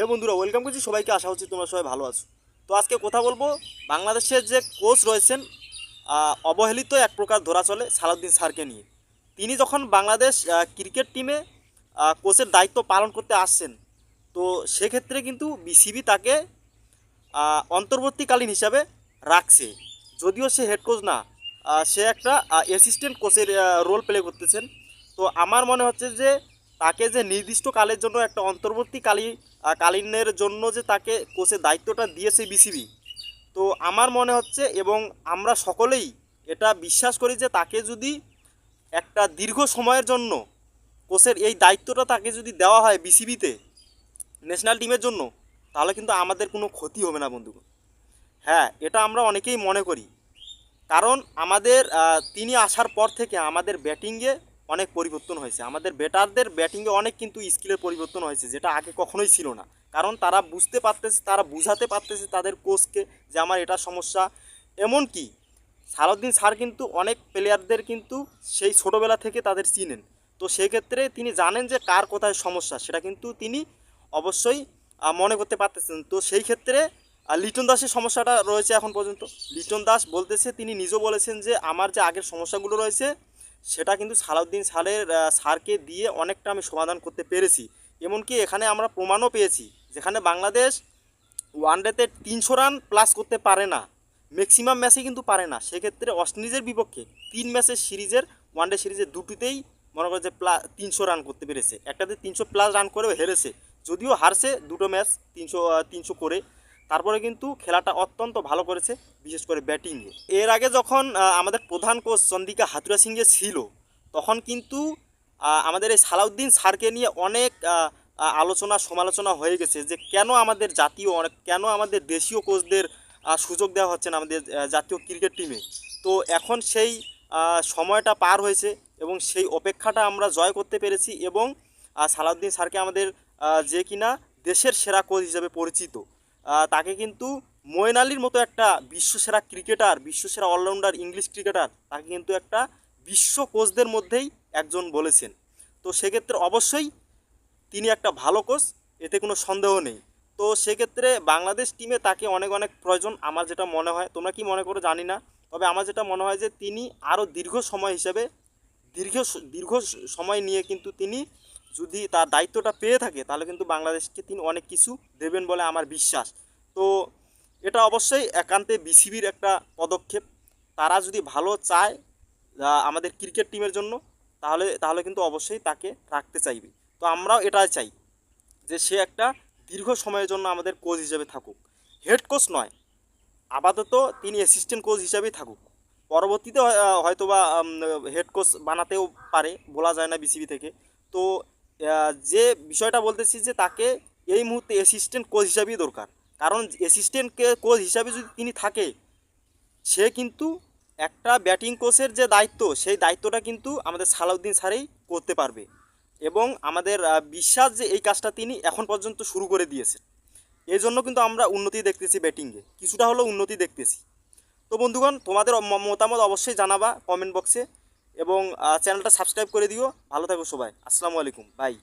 হে বন্ধুরা ওয়েলকাম করছি। সবাইকে আশা হচ্ছে তোমরা সবাই ভালো আছো। তো আজকে কথা বলব, বাংলাদেশের যে কোচ রয়েছেন অবহেলিত এক প্রকার ধরা চলে সালাউদ্দিন স্যারকে নিয়ে। তিনি যখন বাংলাদেশ ক্রিকেট টিমে কোচের দায়িত্ব পালন করতে আসছেন, তো সেক্ষেত্রে কিন্তু বিসিবি তাকে অন্তর্বর্তীকালীন হিসাবে রাখছে। যদিও সে হেড কোচ না সে একটা অ্যাসিস্ট্যান্ট কোচের রোল প্লে করতেছেন। তো আমার মনে হচ্ছে যে তাকে যে নির্দিষ্ট কালের জন্য একটা অন্তর্বর্তীকালী কালীনের জন্য যে তাকে কোচের দায়িত্বটা দিয়েছে বিসিবি তো আমার মনে হচ্ছে এবং আমরা সকলেই এটা বিশ্বাস করি যে তাকে যদি একটা দীর্ঘ সময়ের জন্য কোচের এই দায়িত্বটা তাকে যদি দেওয়া হয় বিসিবিতে ন্যাশনাল টিমের জন্য, তাহলে কিন্তু আমাদের কোনো ক্ষতি হবে না বন্ধুগণ। হ্যাঁ এটা আমরা অনেকেই মনে করি। কারণ আমাদের তিনি আসার পর থেকে আমাদের ব্যাটিংয়ে অনেক পরিবর্তন হয়েছে। আমাদের ব্যাটারদের ব্যাটিংয়ে অনেক কিন্তু স্কিলের পরিবর্তন হয়েছে, যেটা আগে কখনোই ছিল না। কারণ তারা বুঝতে পারতেছে, তারা বুঝাতে পারতেছে তাদের কোচকে যে আমার এটা সমস্যা। এমনকি সালাউদ্দিন স্যার কিন্তু অনেক প্লেয়ারদের কিন্তু সেই ছোটোবেলা থেকে তাদের চিনেন। তো সেক্ষেত্রে তিনি জানেন যে কার কোথায় সমস্যা, সেটা কিন্তু তিনি অবশ্যই মনে করতে পারতেছেন। তো সেই ক্ষেত্রে লিটন দাসের সমস্যাটা রয়েছে এখন পর্যন্ত। লিটন দাস বলতেছে, তিনি নিজেও বলেছেন যে আমার যে আগের সমস্যাগুলো রয়েছে সেটা কিন্তু সালাউদ্দিন সালের সারকে দিয়ে অনেকটা আমি সমাধান করতে পেরেছি। এমনকি এখানে আমরা প্রমাণও পেয়েছি, যেখানে বাংলাদেশ ওয়ানডেতে তিনশো রান প্লাস করতে পারে না। ম্যাক্সিমাম ম্যাচে কিন্তু পারে না। সেক্ষেত্রে ওয়েস্ট বিপক্ষে তিন ম্যাচের সিরিজের ওয়ানডে সিরিজের দুটিতেই মনে করে যে প্লা তিনশো রান করতে পেরেছে। একটাতে তিনশো প্লাস রান করেও হেরেছে। যদিও হারছে দুটো ম্যাচ তিনশো তিনশো করে। তারপরে কিন্তু খেলাটা অত্যন্ত ভালো করেছে, বিশেষ করে ব্যাটিংয়ে। এর আগে যখন আমাদের প্রধান কোচ চন্দিকা হাতুরা সিংয়ে ছিল, তখন কিন্তু আমাদের এই সালাউদ্দিন স্যারকে নিয়ে অনেক আলোচনা, সমালোচনা হয়ে গেছে যে কেন আমাদের জাতীয় অনেক, কেন আমাদের দেশীয় কোচদের সুযোগ দেওয়া হচ্ছে না আমাদের জাতীয় ক্রিকেট টিমে। তো এখন সেই সময়টা পার হয়েছে এবং সেই অপেক্ষাটা আমরা জয় করতে পেরেছি এবং সালাউদ্দিন স্যারকে আমাদের যে কিনা দেশের সেরা কোচ হিসেবে পরিচিত। তাকে কিন্তু মঈন আলীর মতো একটা বিশ্বসেরা ক্রিকেটার, বিশ্বসেরা অলরাউন্ডার ইংলিশ ক্রিকেটার তাকে কিন্তু একটা বিশ্ব কোচদের মধ্যেই একজন বলেছেন। তো সেক্ষেত্রে অবশ্যই তিনি একটা ভালো কোচ এতে কোনো সন্দেহ নেই। তো সেক্ষেত্রে বাংলাদেশ টিমে তাকে অনেক অনেক প্রয়োজন, আমার যেটা মনে হয়, তোমরা কি মনে করো জানি না, তবে আমার যেটা মনে হয় যে তিনি আরও দীর্ঘ সময় হিসেবে, দীর্ঘ দীর্ঘ সময় নিয়ে কিন্তু তিনি যদি তার দায়িত্বটা পেয়ে থাকে তাহলে কিন্তু বাংলাদেশকে তিনি অনেক কিছু দেবেন বলে আমার বিশ্বাস। তো এটা অবশ্যই একান্তে বিসিবির একটা পদক্ষেপ। তারা যদি ভালো চায় আমাদের ক্রিকেট টিমের জন্য তাহলে তাহলে কিন্তু অবশ্যই তাকে রাখতে চাইবে। তো আমরাও এটাই চাই যে সে একটা দীর্ঘ সময়ের জন্য আমাদের কোচ হিসেবে থাকুক। হেড কোচ নয় আপাতত তিনি অ্যাসিস্ট্যান্ট কোচ হিসাবেই থাকুক। পরবর্তীতে হয়- আহ, হয়তো বা হেড কোচ বানাতেও পারে বলা যায় না বিসিবি থেকে। তো যে বিষয়টা বলতেছি যে তাকে এই মুহূর্তে অ্যাসিস্ট্যান্ট কোচ হিসাবেই দরকার। কারণ অ্যাসিস্ট্যান্ট কোচ হিসাবে যদি তিনি থাকে, সে কিন্তু একটা ব্যাটিং কোচের যে দায়িত্ব, সেই দায়িত্বটা কিন্তু আমাদের সালাউদ্দিন স্যারেই করতে পারবে। এবং আমাদের বিশ্বাস যে এই কাজটা তিনি এখন পর্যন্ত শুরু করে দিয়েছেন। এই জন্য কিন্তু আমরা উন্নতি দেখতেছি ব্যাটিংয়ে কিছুটা হলেও উন্নতি দেখতেছি। তো বন্ধুগণ, তোমাদের মতামত অবশ্যই জানাবা কমেন্ট বক্সে এবং চ্যানেলটা সাবস্ক্রাইব করে দিও। ভালো থাকো সবাই। আসসালামু আলাইকুম। বাই।